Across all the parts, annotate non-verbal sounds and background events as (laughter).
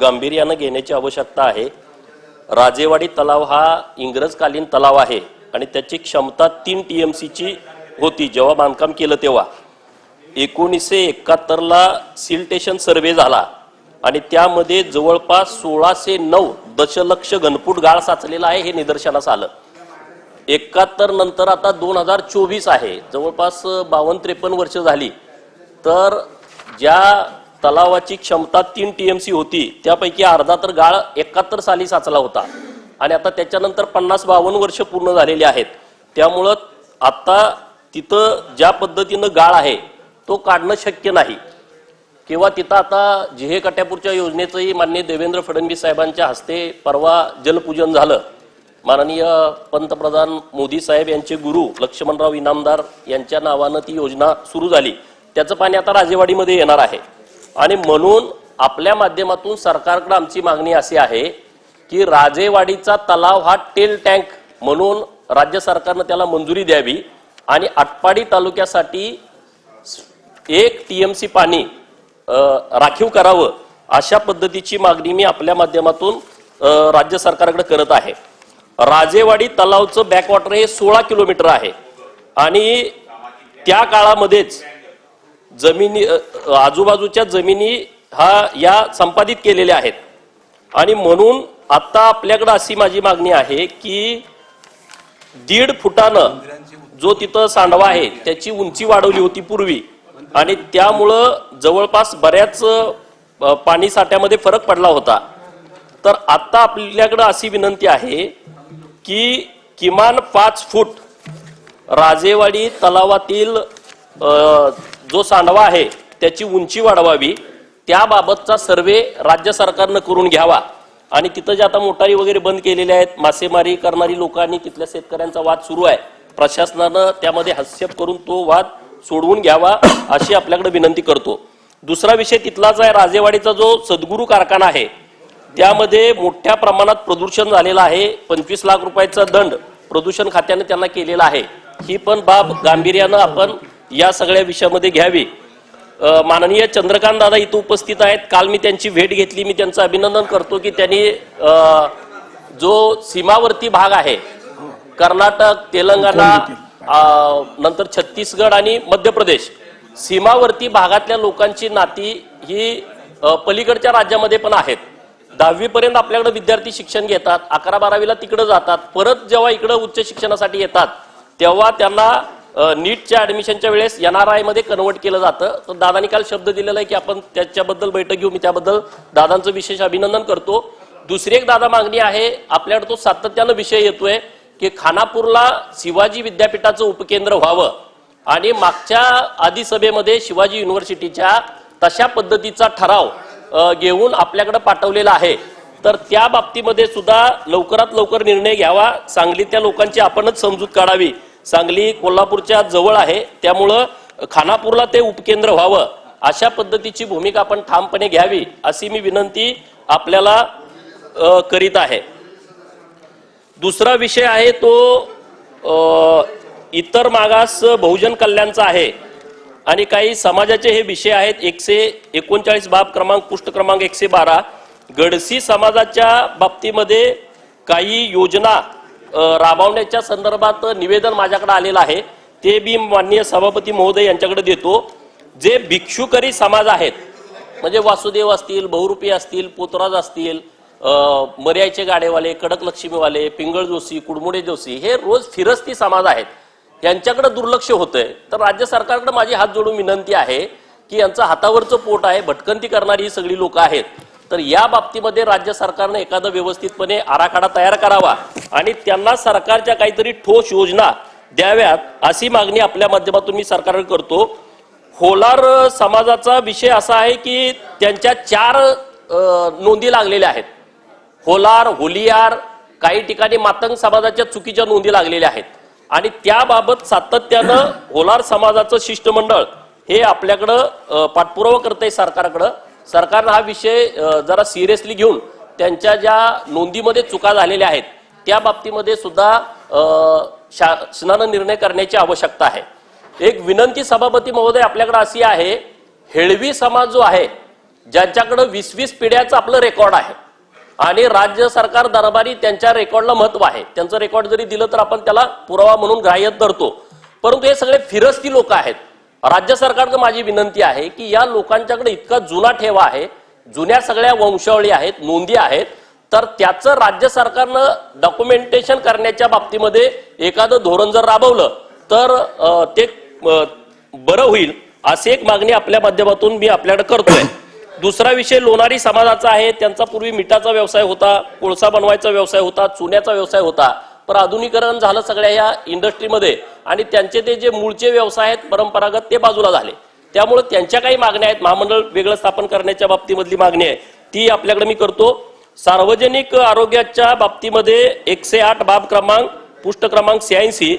गांभीर्यानं घेण्याची आवश्यकता आहे. राजेवाडी तलाव हा इंग्रजकालीन तलाव आहे आणि त्याची क्षमता तीन टी एम सीची होती जेव्हा बांधकाम केलं तेव्हा. एकोणीसशे एकाहत्तरला सिल्टेशन सर्वे झाला आणि त्यामध्ये जवळपास सोळाशे नऊ दशलक्ष घनफूट गाळ साचलेला आहे हे निदर्शनास आलं. एकाहत्तर नंतर आता दोन हजार चोवीस आहे. जवळपास बावन्न त्रेपन्न वर्ष झाली. तर ज्या तलावाची क्षमता तीन टी एम सी होती. त्यापैकी अर्धा तर गाळ एकाहत्तर साली साचला होता. आणि आता त्याच्यानंतर पन्नास बावन्न वर्ष पूर्ण झालेली आहेत. त्यामुळं आता तिथं ज्या पद्धतीनं गाळ आहे तो काढणं शक्य नाही. किंवा तिथं आता जिहे कट्यापूरच्या योजनेचंही मान्य देवेंद्र फडणवीस साहेबांच्या हस्ते परवा जलपूजन झालं. माननीय पंतप्रधान मोदी साहेब यांचे गुरु लक्ष्मणराव इनामदार यांच्या नावानं ती योजना सुरू झाली. त्याचं पाणी आता राजेवाडीमध्ये येणार आहे. आणि म्हणून आपल्या माध्यमातून सरकारकडे आमची मागणी अशी आहे की राजेवाडीचा तलाव हा टेल टँक म्हणून राज्य सरकारनं त्याला मंजुरी द्यावी आणि आटपाडी तालुक्यासाठी एक टीएमसी पाणी राखीव करावं अशा पद्धतीची मागणी मी आपल्या माध्यमातून राज्य सरकारकडे करत आहे. राजेवाडी तलावचं बॅकवॉटर हे सोळा किलोमीटर आहे. आणि त्या काळामध्येच जमिनी आजूबाजूच्या जमिनी हा या संपादित केलेल्या आहेत. आणि म्हणून आता आपल्याकडं अशी माझी मागणी आहे की दीड फुटानं जो तिथं सांडवा आहे त्याची उंची वाढवली होती पूर्वी. आणि त्यामुळं जवळपास बऱ्याच पाणी साठ्यामध्ये फरक पडला होता. तर आता आपल्याकडं अशी विनंती आहे की किमान पाच फूट राजेवाडी तलावातील जो सांडवा आहे त्याची उंची वाढवावी. त्याबाबतचा सर्वे राज्य सरकारनं करून घ्यावा. आणि तिथं जे आता मोटारी वगैरे बंद केलेल्या आहेत मासेमारी करणारी लोकांनी तिथल्या शेतकऱ्यांचा वाद सुरू आहे. प्रशासनानं त्यामध्ये हस्तक्षेप करून तो वाद सोडवून घ्यावा अशी आपल्याकडे विनंती करतो. दुसरा विषय तिथलाच आहे राजेवाडीचा जो सद्गुरू कारखाना आहे त्यामध्ये मोठ्या प्रमाणात प्रदूषण झालेलं आहे. पंचवीस लाख रुपयाचा दंड प्रदूषण खात्याने त्यांना केलेला आहे. ही पण बाब गांभीर्यानं आपण या सगळ्या विषयामध्ये घ्यावी. माननीय चंद्रकांत दादा इथं उपस्थित आहेत. काल मी त्यांची भेट घेतली. मी त्यांचं अभिनंदन करतो की त्यांनी जो सीमावर्ती भाग आहे कर्नाटक तेलंगणा नंतर छत्तीसगड आणि मध्य प्रदेश सीमावर्ती भागातल्या लोकांची नाती ही पलीकडच्या राज्यामध्ये पण आहेत. दहावीपर्यंत आपल्याकडे विद्यार्थी शिक्षण घेतात. अकरा बारावीला तिकडे जातात. परत जेव्हा इकडं उच्च शिक्षणासाठी येतात तेव्हा त्यांना नीटच्या ऍडमिशनच्या वेळेस एन आर आयमध्ये कन्वर्ट केलं जातं. तर दादानी काल शब्द दिलेला आहे की आपण त्याच्याबद्दल बैठक घेऊ. मी त्याबद्दल दादांचं विशेष अभिनंदन करतो. दुसरी एक दादा मागणी आहे. आपल्याकडे तो सातत्यानं विषय येतोय की खानापूरला शिवाजी विद्यापीठाचं उपकेंद्र व्हावं आणि मागच्या आधी सभेमध्ये शिवाजी युनिव्हर्सिटीच्या तशा पद्धतीचा ठराव घेऊन आपल्याकडे पाठवलेला आहे. तर त्या बाबतीमध्ये सुद्धा लवकरात लवकर निर्णय घ्यावा. सांगलीतल्या लोकांची आपणच समजूत काढावी. सांगली कोल्हापूरच्या जवळ आहे. त्यामुळं खानापूरला ते उपकेंद्र व्हावं. अशा पद्धतीची भूमिका आपण ठामपणे घ्यावी अशी मी विनंती आपल्याला करीत आहे. दुसरा विषय आहे तो इतर मागास बहुजन कल्याणचा आहे. आणि काही समाजाचे हे विषय आहेत. एकशे एकोणचाळीस बाब क्रमांक पृष्ठ क्रमांक एकशे बारा. गडसी समाजाच्या बाबतीमध्ये काही योजना राबवण्याच्या संदर्भात निवेदन माझ्याकडे आलेलं आहे. ते मी माननीय सभापती महोदय यांच्याकडे देतो. जे भिक्षुकरी समाज आहेत म्हणजे वासुदेव असतील बहुरूपी असतील पोतराज असतील मर्याचे गाडेवाले कडक लक्ष्मीवाले पिंगळ जोशी कुडमुडे जोशी हे रोज फिरस्ती समाज आहेत. यांच्याकडे दुर्लक्ष होतंय. तर राज्य सरकारकडे माझी हात जोडून विनंती आहे की यांचं हातावरचं पोट आहे भटकंती करणारी ही सगळी लोक आहेत. तर या बाबतीमध्ये राज्य सरकारने एखादा व्यवस्थितपणे आराखडा तयार करावा आणि त्यांना सरकारच्या काहीतरी ठोस योजना द्याव्यात अशी मागणी आपल्या माध्यमातून मी सरकारकडे करतो. होलार समाजाचा विषय असा आहे की त्यांच्या चार नोंदी लागलेल्या आहेत. होलार होलियार काही ठिकाणी मातंग समाजाच्या चुकीच्या नोंदी लागलेल्या आहेत. आणि त्याबाबत सातत्यानं होलार समाजाचं शिष्टमंडळ हे आपल्याकडं पाठपुरावा करत आहे सरकारकडं. सरकारनं हा विषय जरा सिरियसली घेऊन त्यांच्या ज्या नोंदीमध्ये चुका झालेल्या आहेत त्या बाबतीमध्ये सुद्धा शासनानं निर्णय करण्याची आवश्यकता आहे. एक विनंती सभापती महोदय आपल्याकडे अशी आहे हेळवी समाज जो आहे ज्यांच्याकडं वीस वीस पिढ्याचं आपलं रेकॉर्ड आहे आणि राज्य सरकार दरबारी त्यांच्या रेकॉर्डला महत्त्व आहे. त्यांचं रेकॉर्ड जरी दिलं तर आपण त्याला पुरावा म्हणून ग्राह्य धरतो. परंतु हे सगळे फिरस्ती लोक आहेत. राज्य सरकारकडे माझी विनंती आहे की या लोकांच्याकडे इतका जुना ठेवा आहे जुन्या सगळ्या वंशावळी आहेत नोंदी आहेत तर त्याचं राज्य सरकारनं डॉक्युमेंटेशन करण्याच्या बाबतीमध्ये एखादं धोरण जर राबवलं तर ते बरं होईल अशी एक मागणी आपल्या माध्यमातून मी आपल्याकडे करतोय. (coughs) दुसरा विषय लोणारी समाजाचा आहे त्यांचा पूर्वी मिठाचा व्यवसाय होता कोळसा बनवायचा व्यवसाय होता चुन्याचा व्यवसाय होता पर आधुनिकरण झालं सगळ्या या इंडस्ट्रीमध्ये आणि त्यांचे ते जे मूळचे व्यवसाय आहेत परंपरागत ते बाजूला झाले. त्यामुळे त्यांच्या काही मागण्या आहेत. महामंडळ वेगळं स्थापन करण्याच्या बाबतीमधली मागणी आहे. ती आपल्याकडे मी करतो. सार्वजनिक आरोग्याच्या बाबतीमध्ये एकशे आठ बाब क्रमांक पुष्ट क्रमांक शहाऐंशी.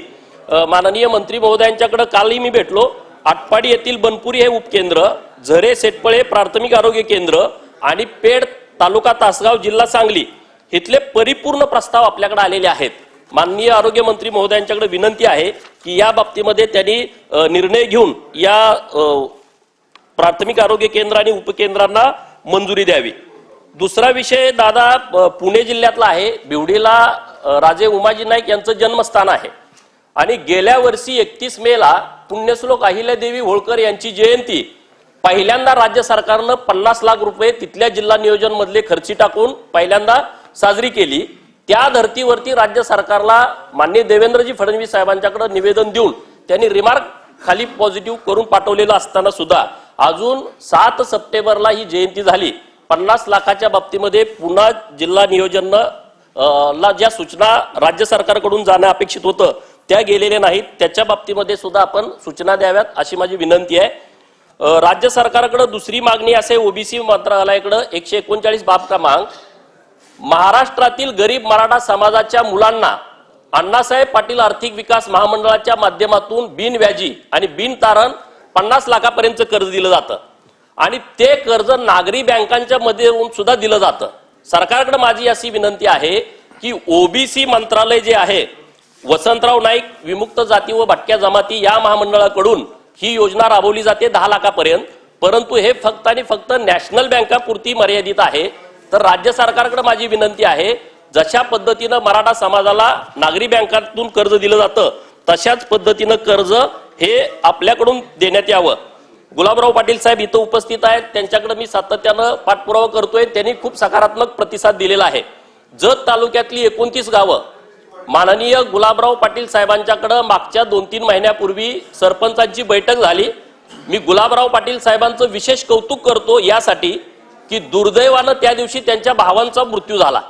माननीय मंत्री महोदयांच्याकडे कालही मी भेटलो. आटपाडी येथील बनपुरी हे उपकेंद्र झरे सेटपळे प्राथमिक आरोग्य केंद्र आणि पेड तालुका तासगाव जिल्हा सांगली इथले परिपूर्ण प्रस्ताव आपल्याकडे आलेले आहेत. माननीय आरोग्यमंत्री महोदयांच्याकडे विनंती आहे की या बाबतीमध्ये त्यांनी निर्णय घेऊन या प्राथमिक आरोग्य केंद्र आणि उपकेंद्रांना मंजुरी द्यावी. दुसरा विषय दादा पुणे जिल्ह्यातला आहे. बिवडीला राजे उमाजी नाईक यांचं जन्मस्थान आहे. आणि गेल्या वर्षी एकतीस मेला पुण्यश्लोक अहिल्यादेवी होळकर यांची जयंती पहिल्यांदा राज्य सरकारनं पन्नास लाख रुपये तिथल्या जिल्हा नियोजन मधले खर्ची टाकून पहिल्यांदा साजरी केली. त्या धर्तीवरती राज्य सरकारला माननीय देवेंद्रजी फडणवीस साहेबांच्याकडे निवेदन देऊन त्यांनी रिमार्क खाली पॉझिटिव्ह करून पाठवलेलं असताना सुद्धा अजून सात सप्टेंबरला ही जयंती झाली. पन्नास लाखाच्या बाबतीमध्ये पुन्हा जिल्हा नियोजन ला ज्या सूचना राज्य सरकारकडून जाणं अपेक्षित होतं त्या गेलेल्या नाहीत. त्याच्या बाबतीमध्ये सुद्धा आपण सूचना द्याव्यात अशी माझी विनंती आहे. राज्य सरकारकडे दुसरी मागणी असे ओबीसी मंत्रालयाकडे एकशे एकोणचाळीस बाब क्रमांक महाराष्ट्रातील गरीब मराठा समाजाच्या मुलांना अण्णासाहेब पाटील आर्थिक विकास महामंडळाच्या माध्यमातून बिनव्याजी आणि बिनतारण पन्नास लाखापर्यंत कर्ज दिलं जातं. आणि ते कर्ज नागरी बँकांच्या मध्ये येऊन सुद्धा दिलं जातं. सरकारकडे माझी अशी विनंती आहे की ओबीसी मंत्रालय जे आहे वसंतराव नाईक विमुक्त जाती व भटक्या जमाती या महामंडळाकडून ही योजना राबवली जाते दहा लाखापर्यंत. परंतु हे फक्त आणि फक्त नॅशनल बँकापुरती मर्यादित आहे. तर राज्य सरकारकडे माझी विनंती आहे जशा पद्धतीनं मराठा समाजाला नागरी बँकातून कर्ज दिलं जातं तशाच पद्धतीनं कर्ज हे आपल्याकडून देण्यात यावं. गुलाबराव पाटील साहेब इथं उपस्थित आहेत त्यांच्याकडे मी सातत्यानं पाठपुरावा करतोय त्यांनी खूप सकारात्मक प्रतिसाद दिलेला आहे. जत तालुक्यातली एकोणतीस गावं माननीय गुलाबराव पाटील साहेबांच्याकडं मागच्या दोन तीन महिन्यापूर्वी सरपंचांची बैठक झाली. मी गुलाबराव पाटील साहेबांचं विशेष कौतुक करतो यासाठी की दुर्दैवानं त्या दिवशी त्यांच्या भावांचा मृत्यू झाला.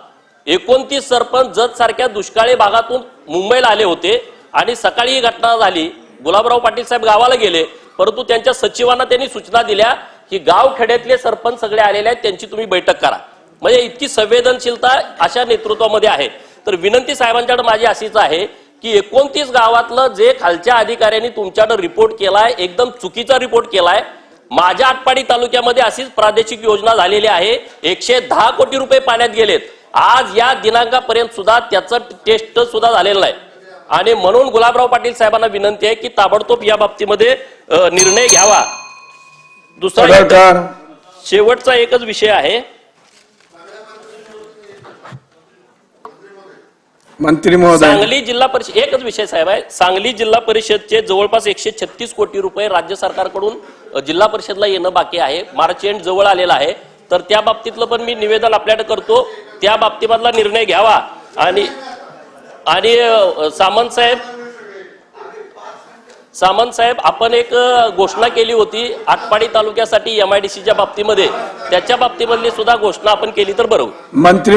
एकोणतीस सरपंच जत सारख्या दुष्काळी भागातून मुंबईला आले होते आणि सकाळी ही घटना झाली. गुलाबराव पाटील साहेब गावाला गेले परंतु त्यांच्या सचिवांना त्यांनी सूचना दिल्या की गाव खेड्यातले सरपंच सगळे आलेले आहेत त्यांची तुम्ही बैठक करा. म्हणजे इतकी संवेदनशीलता अशा नेतृत्वामध्ये आहे. तर विनंती साहेबांच्याकडे माझी अशीच आहे की एकोणतीस गावातलं जे खालच्या अधिकाऱ्यांनी तुमच्याकडे रिपोर्ट केलाय एकदम चुकीचा रिपोर्ट केलाय माझ्या आटपाडी तालुक्यामध्ये अशीच प्रादेशिक योजना झालेली आहे. एकशे दहा कोटी रुपये पाण्यात गेलेत. आज या दिनांकापर्यंत सुद्धा त्याचं टेस्ट सुद्धा झालेलं नाही. आणि म्हणून गुलाबराव पाटील साहेबांना विनंती आहे की ताबडतोब या बाबतीमध्ये निर्णय घ्यावा. दुसरा शेवटचा एकच विषय आहे. मंत्री महोदय. सांगली जिल्हा परिषद एकच विषय साहेब आहे. सांगली जिल्हा परिषदचे जवळपास एकशे छत्तीस कोटी रुपये राज्य सरकारकडून अ, जिल्हा परिषदला येणं बाकी आहे. मार्च एंड जवळ आलेला आहे. तर त्या बाबतीतलं पण मी निवेदन आपल्याकडे करतो. त्या बाबतीमधला निर्णय घ्यावा. आणि आणि अ, सामंत साहेब सामंत साहेब आपण एक अ, घोषणा केली होती आटपाडी तालुक्यासाठी एमआयडीसीच्या बाबतीमध्ये. त्याच्या बाबतीमधली सुद्धा घोषणा आपण केली तर बरं होईल. मंत्री